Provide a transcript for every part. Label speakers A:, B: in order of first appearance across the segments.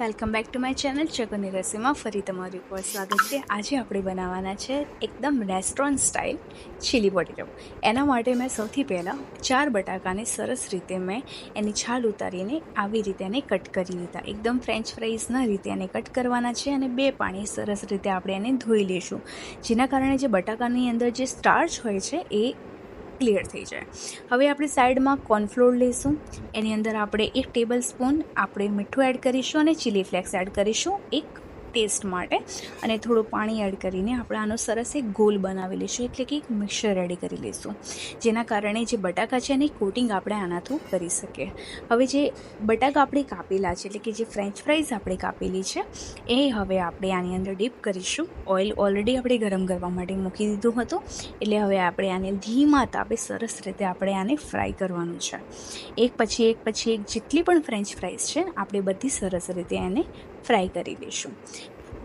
A: Welcome back to my channel ચકોની રસીમાં ફરી તમારું ઉપર સ્વાગત છે. આજે આપણે બનાવવાના છે એકદમ રેસ્ટોરન્ટ સ્ટાઇલ ચીલી પોટેટો એના માટે મેં સૌથી પહેલાં ચાર બટાકાને સરસ રીતે મેં એની છાલ ઉતારીને આવી રીતે એને કટ કરી લીધા. એકદમ ફ્રેન્ચ ફ્રાઈઝના રીતે એને કટ કરવાના છે અને બે પાણી સરસ રીતે આપણે એને ધોઈ લઈશું. જેના કારણે જે બટાકાની અંદર જે સ્ટાર્ચ હોય છે એ ક્લિયર થઈ જાય. હવે આપણે સાઈડમાં કોર્નફ્લોર લઈશું. એની અંદર આપણે એક ટેબલ સ્પૂન, આપણે મીઠું એડ કરીશું અને ચીલી ફ્લેક્સ એડ કરીશું. એક ટેસ્ટ માટે અને થોડું પાણી એડ કરીને આપણે આનો સરસ એક ગોલ બનાવી લઈશું, એટલે કે એક મિક્સર રેડી કરી લઈશું, જેના કારણે જે બટાકા છે એની કોટિંગ આપણે આનાથી કરી શકીએ. હવે જે બટાકા આપણે કાપેલા છે, એટલે કે જે ફ્રેન્ચ ફ્રાઈઝ આપણે કાપેલી છે, એ હવે આપણે આની અંદર ડીપ કરીશું. ઓઇલ ઓલરેડી આપણે ગરમ કરવા માટે મૂકી દીધું હતું, એટલે હવે આપણે આને ધીમા તાપે સરસ રીતે આપણે આને ફ્રાય કરવાનું છે. એક પછી એક પછી એક જેટલી પણ ફ્રેન્ચ ફ્રાઈઝ છે, આપણે બધી સરસ રીતે એને ફ્રાય કરી દઈશું.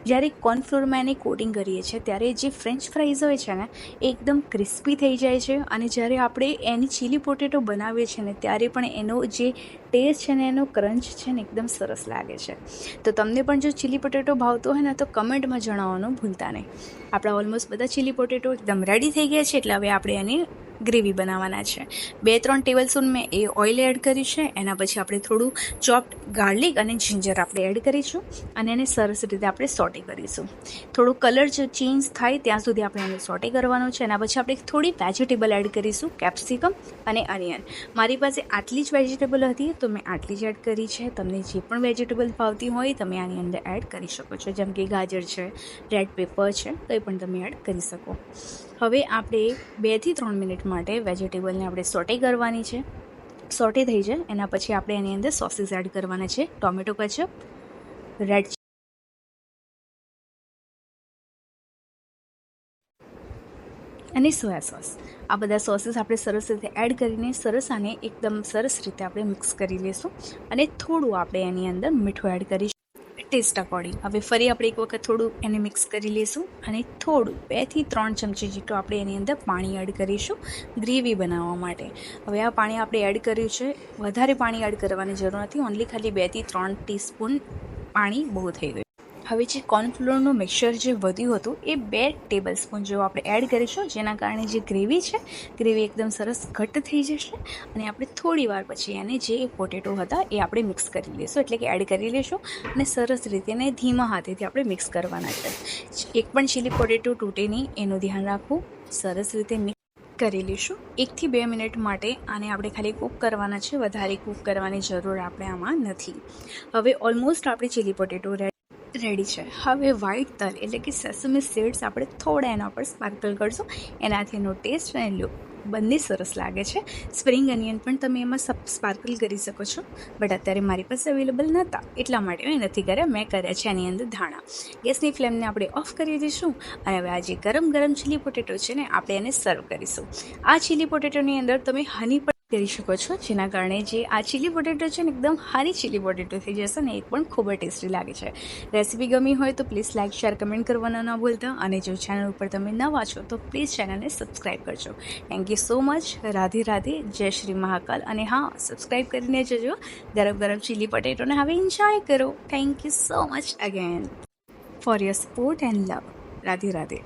A: જ્યારે કોર્નફ્લોરમાં એને કોટિંગ કરીએ છીએ, ત્યારે જે ફ્રેન્ચ ફ્રાઈઝ હોય છે ને, એ એકદમ ક્રિસ્પી થઈ જાય છે અને જ્યારે આપણે એની ચીલી પોટેટો બનાવીએ છીએ ને, ત્યારે પણ એનો જે ટેસ્ટ છે ને, એનો ક્રંચ છે ને, એકદમ સરસ લાગે છે. તો તમને પણ જો ચીલી પોટેટો ભાવતો હોય ને, તો કમેન્ટમાં જણાવવાનું ભૂલતા નહીં. આપણા ઓલમોસ્ટ બધા ચીલી પોટેટો એકદમ રેડી થઈ ગયા છે, એટલે હવે આપણે એની ગ્રેવી બનાવવાના છે. બે, ત્રણ ટેબલ સ્પૂન મેં એ ઓઇલ એડ કર્યું છે. એના પછી આપણે થોડું ચોપ્ડ ગાર્લિક અને જિંજર આપણે એડ કરીશું અને એને સરસ રીતે આપણે સોટી કરીશું. થોડું કલર જો ચેન્જ થાય ત્યાં સુધી આપણે એને સોટી કરવાનું છે. એના પછી આપણે થોડી વેજીટેબલ એડ કરીશું, કેપ્સિકમ અને અનિયન. મારી પાસે આટલી જ વેજીટેબલ હતી, તો મેં આટલી જ એડ કરી છે. તમને જે પણ વેજીટેબલ ભાવતી હોય, તમે આની અંદર એડ કરી શકો છો. જેમ કે ગાજર છે, રેડ પેપર છે તો એ પણ તમે એડ કરી શકો. હવે આપણે બેથી ત્રણ મિનિટ માટે વેજીટેબલને આપણે સોટે કરવાની છે. સોટે થઈ જાય. એના પછી આપણે એની અંદર સોસીસ એડ કરવાના છે. ટોમેટો કચપ રેડ અને સોયા સોસ આ બધા સોસીસ આપણે સરસ રીતે એડ કરીને સરસ આને એકદમ સરસ રીતે આપણે મિક્સ કરી લઈશું અને થોડું આપણે એની અંદર મીઠું એડ કરીશું. ટેસ્ટ અકોર્ડિંગ હવે ફરી આપણે એક વખત થોડું એને મિક્સ કરી લઈશું અને થોડું બેથી ત્રણ ચમચી જેટલું આપણે એની અંદર પાણી એડ કરીશું ગ્રેવી બનાવવા માટે. હવે આ પાણી આપણે એડ કર્યું છે. વધારે પાણી એડ કરવાની જરૂર નથી. ઓનલી ખાલી બેથી ત્રણ ટીસ્પૂન પાણી બહુ થઈ ગયું. હવે જે કોર્નફ્લોરનું મિક્સર જે વધ્યું હતું, એ બે ટેબલ સ્પૂન જેવું આપણે એડ કરીશું, જેના કારણે જે ગ્રેવી છે, ગ્રેવી એકદમ સરસ ઘટ્ટ થઈ જશે અને આપણે થોડી વાર પછી એને જે પોટેટો હતા, એ આપણે મિક્સ કરી લઈશું, એટલે કે એડ કરી લઈશું અને સરસ રીતે એને ધીમા હાથેથી આપણે મિક્સ કરવાના છે. એક પણ ચીલી પોટેટો તૂટે નહીં, એનું ધ્યાન રાખવું, સરસ રીતે મિક્સ કરી લઈશું. એકથી બે મિનિટ માટે આને આપણે ખાલી કૂક કરવાના છે, વધારે કૂક કરવાની જરૂર આપણે આમાં નથી. હવે ઓલમોસ્ટ આપણે ચીલી પોટેટો રેડી રેડી છે. હવે વ્હાઇટ તલ, એટલે કે સેસમી સીડ્સ આપણે થોડા એના પર સ્પાર્કલ કરશું. એનાથી એનો ટેસ્ટ અને લુક બંને સરસ લાગે છે. સ્પ્રિંગ અનિયન પણ તમે એમાં સબ સ્પાર્કલ કરી શકો છો. બટ અત્યારે મારી પાસે અવેલેબલ નહોતા. એટલા માટે મેં નથી કર્યા. મેં કર્યા છે એની અંદર ધાણા. ગેસની ફ્લેમને આપણે ઓફ કરી દઈશું. અને હવે આ જે ગરમ ગરમ ચીલી પોટેટો છે ને, આપણે એને સર્વ કરીશું. આ ચીલી પોટેટોની અંદર તમે હની પણ કરી શકો છો, જેના કારણે જે આ ચીલી પોટેટો છે ને એકદમ હારી ચીલી પોટેટો થઈ જશે ને એ પણ ખૂબ જ ટેસ્ટી લાગે છે. રેસીપી ગમી હોય તો પ્લીઝ લાઇક શેર કમેન્ટ કરવાના ન ભૂલતા અને જો ચેનલ ઉપર તમે નવા છો તો પ્લીઝ ચેનલને સબસ્ક્રાઈબ કરજો. Thank you so much Radhe Radhe. જય શ્રી મહાકાલ. અને હા સબસ્ક્રાઈબ કરીને જજો. ગરમ ગરમ ચીલી પોટેટોને હવે એન્જોય કરો. Thank you so much again for your support and love Radhe Radhe.